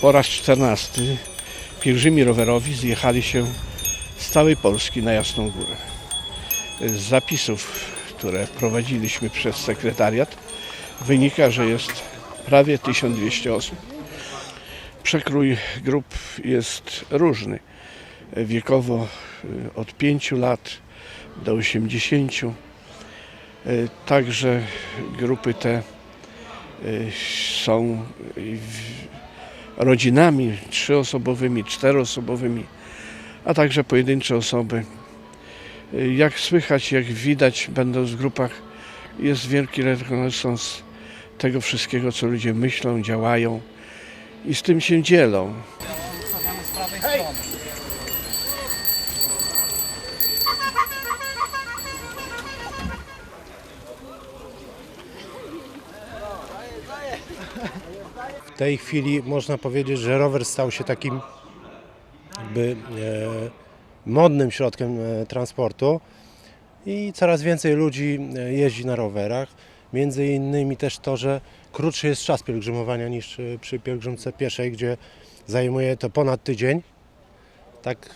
Po raz czternasty pielgrzymi rowerowi zjechali się z całej Polski na Jasną Górę. Z zapisów, które prowadziliśmy przez sekretariat, wynika, że jest prawie 1200 osób. Przekrój grup jest różny. Wiekowo y, od 5 lat do 80. Y, Także grupy te y, są rodzinami trzyosobowymi, czteroosobowymi, a także pojedyncze osoby. Jak słychać, jak widać, będąc w grupach, jest wielki rekonesans tego wszystkiego, co ludzie myślą, działają i z tym się dzielą. W tej chwili można powiedzieć, że rower stał się takim jakby e, modnym środkiem e, transportu i coraz więcej ludzi e, jeździ na rowerach. Między innymi też to, że krótszy jest czas pielgrzymowania niż przy pielgrzymce pieszej, gdzie zajmuje to ponad tydzień. Tak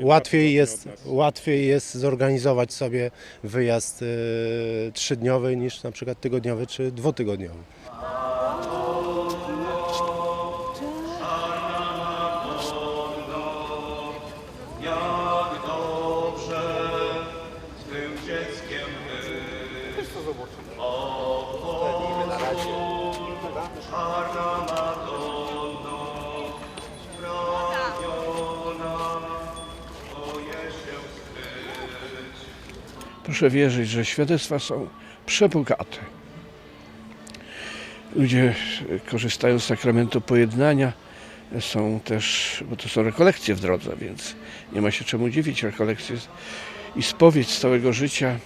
łatwiej jest, łatwiej jest zorganizować sobie wyjazd trzydniowy niż na przykład tygodniowy czy dwutygodniowy. Czarna Madonno, sprawiona, boję się skryć. Proszę wierzyć, że świadectwa są przebogate. Ludzie korzystają z sakramentu pojednania. Są też, bo to są rekolekcje w drodze, więc nie ma się czemu dziwić. Rekolekcje i spowiedź z całego życia,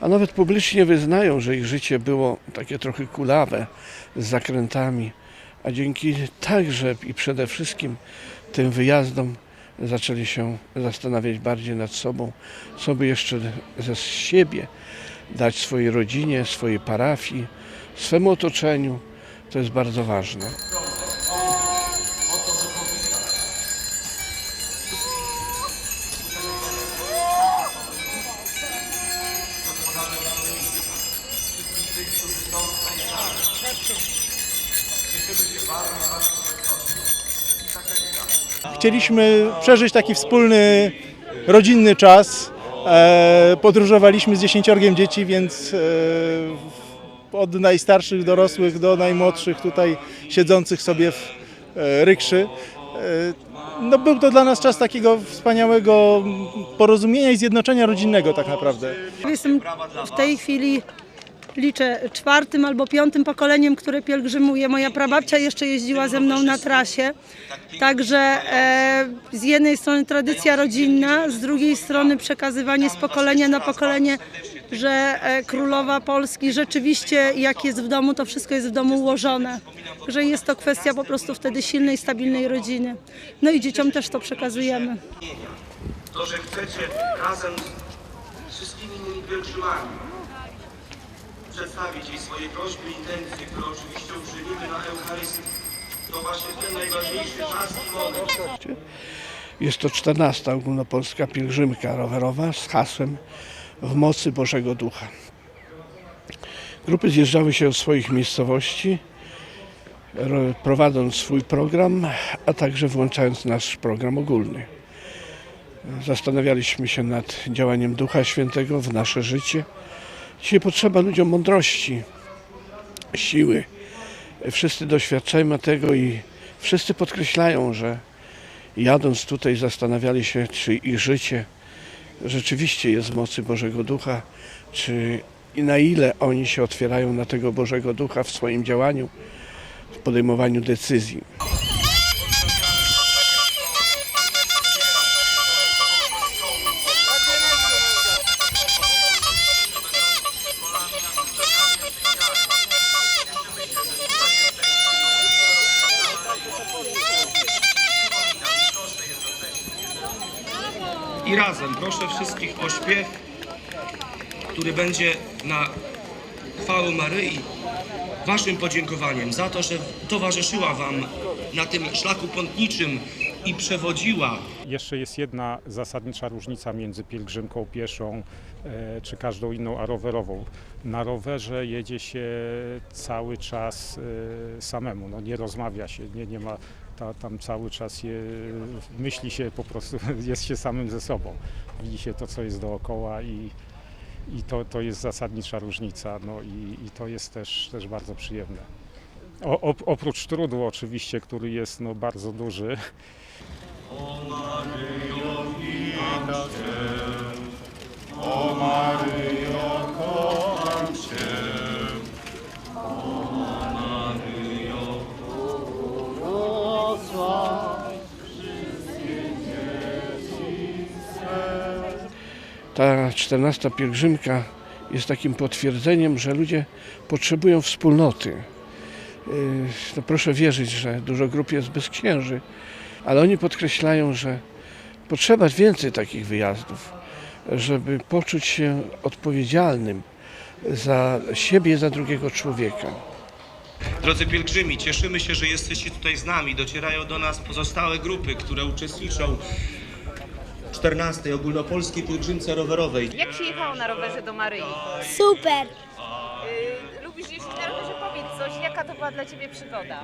a nawet publicznie wyznają, że ich życie było takie trochę kulawe, z zakrętami, a dzięki także i przede wszystkim tym wyjazdom zaczęli się zastanawiać bardziej nad sobą, co by jeszcze ze siebie dać swojej rodzinie, swojej parafii, swemu otoczeniu. To jest bardzo ważne. Chcieliśmy przeżyć taki wspólny, rodzinny czas. E, Podróżowaliśmy z dziesięciorgiem dzieci, więc e, od najstarszych dorosłych do najmłodszych tutaj siedzących sobie w e, rykszy. No był to dla nas czas takiego wspaniałego porozumienia i zjednoczenia rodzinnego tak naprawdę. Jestem w tej chwili, liczę, czwartym albo piątym pokoleniem, które pielgrzymuje. Moja prababcia jeszcze jeździła ze mną na trasie. Także e, z jednej strony tradycja rodzinna, z drugiej strony przekazywanie z pokolenia na pokolenie, że e, królowa Polski rzeczywiście jak jest w domu, to wszystko jest w domu ułożone. Że jest to kwestia po prostu wtedy silnej, stabilnej rodziny. No i dzieciom też to przekazujemy. To, że chcecie razem z wszystkimi innymi pielgrzymami przedstawić jej swoje prośby i intencje, które oczywiście uczynimy na Eucharystii. To właśnie ten najważniejszy czas i moment. Jest to 14. ogólnopolska pielgrzymka rowerowa z hasłem w mocy Bożego Ducha. Grupy zjeżdżały się od swoich miejscowości, ro- prowadząc swój program, a także włączając nasz program ogólny. Zastanawialiśmy się nad działaniem Ducha Świętego w nasze życie. Dzisiaj potrzeba ludziom mądrości, siły. Wszyscy doświadczajmy tego i wszyscy podkreślają, że jadąc tutaj zastanawiali się, czy ich życie rzeczywiście jest w mocy Bożego Ducha, czy i na ile oni się otwierają na tego Bożego Ducha w swoim działaniu, w podejmowaniu decyzji. I razem. Proszę wszystkich o śpiew, który będzie na chwałę Maryi, waszym podziękowaniem za to, że towarzyszyła wam na tym szlaku pątniczym i przewodziła. Jeszcze jest jedna zasadnicza różnica między pielgrzymką pieszą e, czy każdą inną, a rowerową. Na rowerze jedzie się cały czas e, samemu, no nie rozmawia się, nie, nie ma ta, tam cały czas je, myśli się po prostu, jest się samym ze sobą. Widzi się to, co jest dookoła i, i to, to jest zasadnicza różnica, no i, i to jest też, też bardzo przyjemne. O, op, oprócz trudu oczywiście, który jest no, bardzo duży, Ta 14 pielgrzymka jest takim potwierdzeniem, że ludzie potrzebują wspólnoty. Yy, No proszę wierzyć, że dużo grup jest bez księży, ale oni podkreślają, że potrzeba więcej takich wyjazdów, żeby poczuć się odpowiedzialnym za siebie, za drugiego człowieka. Drodzy pielgrzymi, cieszymy się, że jesteście tutaj z nami. Docierają do nas pozostałe grupy, które uczestniczą w 14. ogólnopolskiej pielgrzymce rowerowej. Jak się jechało na rowerze do Maryi? Super! Y, lubisz jeździć na rowerze? Powiedz coś, jaka to była dla Ciebie przygoda?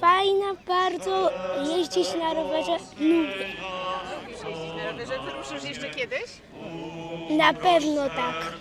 Fajna bardzo jeździć na rowerze. Lubię. Lubisz jeździć na rowerze? Wyruszysz jeszcze kiedyś? Na pewno tak.